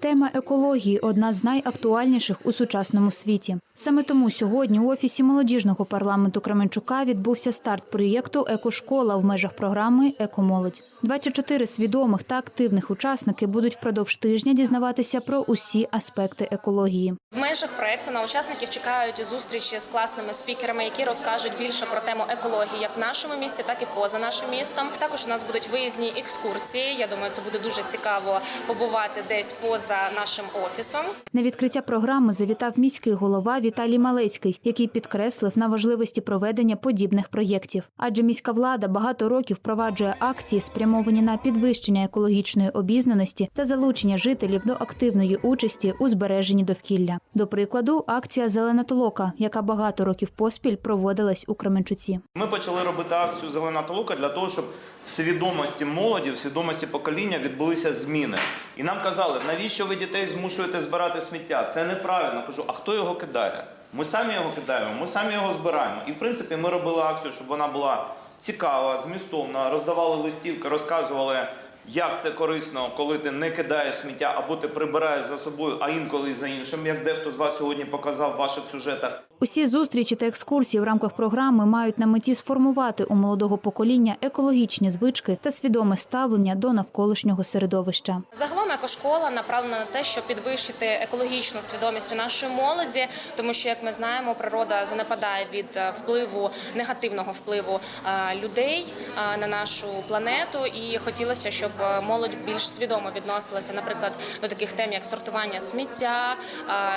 Тема екології одна з найактуальніших у сучасному світі. Саме тому сьогодні у офісі молодіжного парламенту Кременчука відбувся старт проєкту Екошкола в межах програми Екомолодь. 24 свідомих та активних учасники будуть впродовж тижня дізнаватися про усі аспекти екології. В межах проекту на учасників чекають зустрічі з класними спікерами, які розкажуть більше про тему екології, як в нашому місті, так і поза нашим містом. Також у нас будуть виїзні екскурсії. Я думаю, це буде дуже цікаво побувати десь поза нашим офісом. На відкриття програми завітав міський голова Віталій Малецький, який підкреслив на важливості проведення подібних проєктів. Адже міська влада багато років впроваджує акції, спрямовані на підвищення екологічної обізнаності та залучення жителів до активної участі у збереженні довкілля. До прикладу, акція Зелена толока, яка багато років поспіль проводилась у Кременчуці. Ми почали робити акцію Зелена толука для того, щоб в свідомості молоді, в свідомості покоління відбулися зміни. І нам казали, навіщо ви дітей змушуєте збирати сміття? Це неправильно. Кажу, а хто його кидає? Ми самі його кидаємо, ми самі його збираємо. І в принципі ми робили акцію, щоб вона була цікава, змістовна, роздавали листівки, розказували. Як це корисно, коли ти не кидаєш сміття, або ти прибираєш за собою, а інколи і за іншим, як дехто з вас сьогодні показав в ваших сюжетах. Усі зустрічі та екскурсії в рамках програми мають на меті сформувати у молодого покоління екологічні звички та свідоме ставлення до навколишнього середовища. Загалом екошкола направлена на те, щоб підвищити екологічну свідомість у нашої молоді, тому що, як ми знаємо, природа занепадає від е, впливу негативного впливу е, людей е, на нашу планету. І хотілося, щоб молодь більш свідомо відносилася, наприклад, до таких тем, як сортування сміття,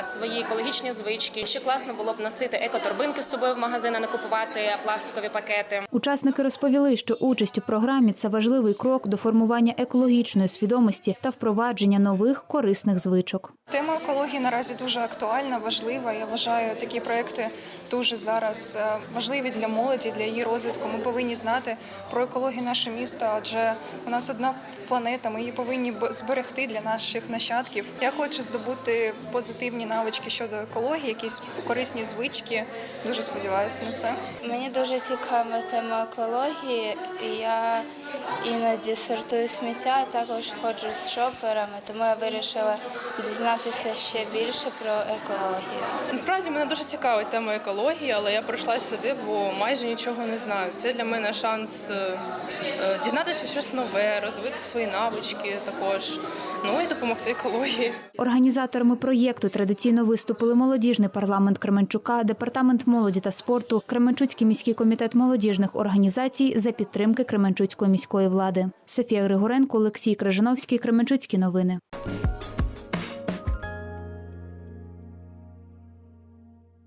свої екологічні звички. Ще класно було б носити екоторбинки з собою в магазин, а не купувати пластикові пакети. Учасники розповіли, що участь у програмі це важливий крок до формування екологічної свідомості та впровадження нових корисних звичок. Тема екології наразі дуже актуальна, важлива. Я вважаю, такі проекти дуже зараз е, важливі для молоді, для її розвитку. Ми повинні знати про екологію нашого міста, адже у нас одна планета. Ми її повинні зберегти для наших нащадків. Я хочу здобути позитивні навички щодо екології, якісь корисні звички. Дуже сподіваюся на це. Мені дуже цікава тема екології. і Я іноді сортую сміття, а також ходжу з шоперами, тому я вирішила дізнатися ще більше про екологію. Насправді мене дуже цікавить тема екології, але я прийшла сюди, бо майже нічого не знаю. Це для мене шанс е, е, дізнатися щось нове, розвити свої навички також. Ну і допомогти екології. Організаторами проєкту традиційно виступили молодіжний парламент Кременчука, департамент молоді та спорту, Кременчуцький міський комітет молодіжних організацій за підтримки Кременчуцької міської влади. Софія Григоренко, Олексій Крижановський, Кременчуцькі новини.